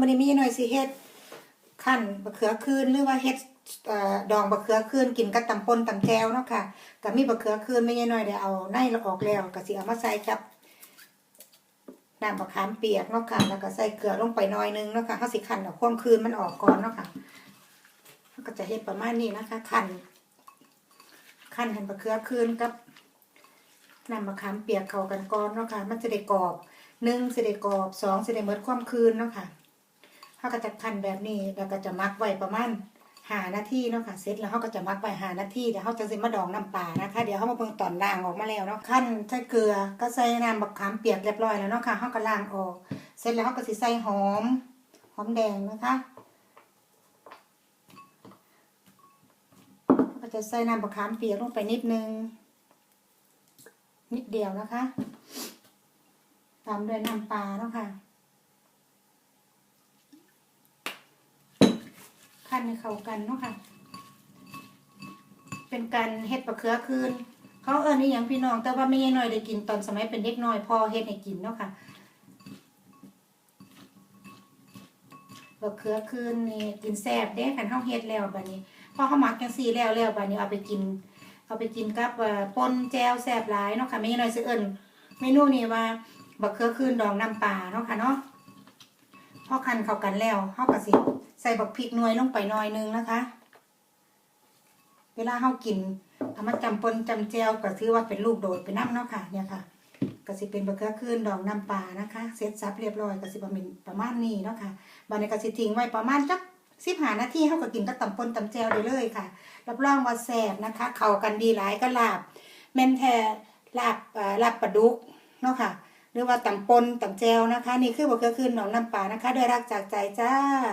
มันมีหน่อยสิเฮ็ดขั้นบะเขือคืนหรือว่าเฮ็ดดองบะเขือคืนกินกับตำปนตำแจวเนาะค่ะก็มีบะเขือคืนไม่ใช่น้อยได้เอาในละออกแล้วก็สิเอามาใส่กับน้ำมะขามเปียกเนาะค่ะแล้วก็ใส่เกลือลงไปน่อยนึงเนาะค่ะเฮาสิคั่นเอาความคืนมันออกก่อนเนาะค่ะเฮาก็จะเฮ็ดประมาณนี้นะคะคั่นคั่นให้บะเขือคืนกับน้ำมะขามเปียกเข้ากันก่อนเนาะค่ะมันจะได้กรอบหนึ่งสิได้กรอบสองสิได้เมิดความคืนเนาะค่ะ เขาก็จะพันแบบนี้แล้วก็จะมักไว้ประมาณหานาทีเนาะค่ะเสร็จแล้วเขาก็จะมักไว้หานาทีเดี๋ยวเขาจะสิมาดองน้ำปลานะคะ เดี๋ยวเขามาเบิ่งตอนล้างออกมาแล้วเนาะขั้นใส่เกลือก็ใส่น้ำบักขามเปียกเรียบร้อยแล้วเนาะค่ะเขาก็ล้างออก เสร็จแล้วเขาก็สิใส่หอม หอมแดงนะคะก็จะใส่น้ำบักขามเปียกลงไปนิดนึง นิดเดียวนะคะ ตามด้วยน้ำปลาเนาะค่ะ ขั้นให้เข้ากันเนาะค่ะ เป็นการเฮ็ดปลาเขือคืน เขาเอิ้นนี่ยังพี่น้อง แต่ว่าไม่ใช่น้อยได้กินตอนสมัยเป็นเด็กน้อยพอเฮ็ดให้กินเนาะค่ะปลาเขือคืนนี่กินแซ่บเด้คันเฮาเฮ็ดแล้วบัดนี้พอเฮาหมักจังซี่แล้วแล้วบัดนี้เอาไปกิน เอาไปกินกับป่นแจวแซ่บหลายเนาะค่ะไม่ใช่น้อยสิเอิ้นเมนูนี้ว่าบักเขือคืนดองน้ำปลาเนาะค่ะเนาะพอคันเข้ากันแล้วเฮาก็สิ ใส่บักพริกหน่วยลงไปหน่อยนึงนะคะ เวลาเฮากินเอามาจำปนจำแจวก็ถือว่าเป็นลูกโดดไปน้ำเนาะค่ะ เนี่ยค่ะก็สิเป็นบักเขือคืนดองน้ำปลานะคะเสร็จสับเรียบร้อยก็สิประมาณประมาณนี้เนาะค่ะบัดนี้ก็สิทิ้งไว้ประมาณจัก15นาทีเฮาก็กินกับตำปนตำแจวได้เลยค่ะ รับรองว่าแซ่บนะคะ เข้ากันดีหลายก็ลาบแม่นแท้ลาบอ่อลาบปลาดุกเนาะค่ะหรือว่าตำปนตำแจวนะคะ นี่คือบักเขือคืนหนองน้ำปลานะคะด้วยรักจากใจจ้า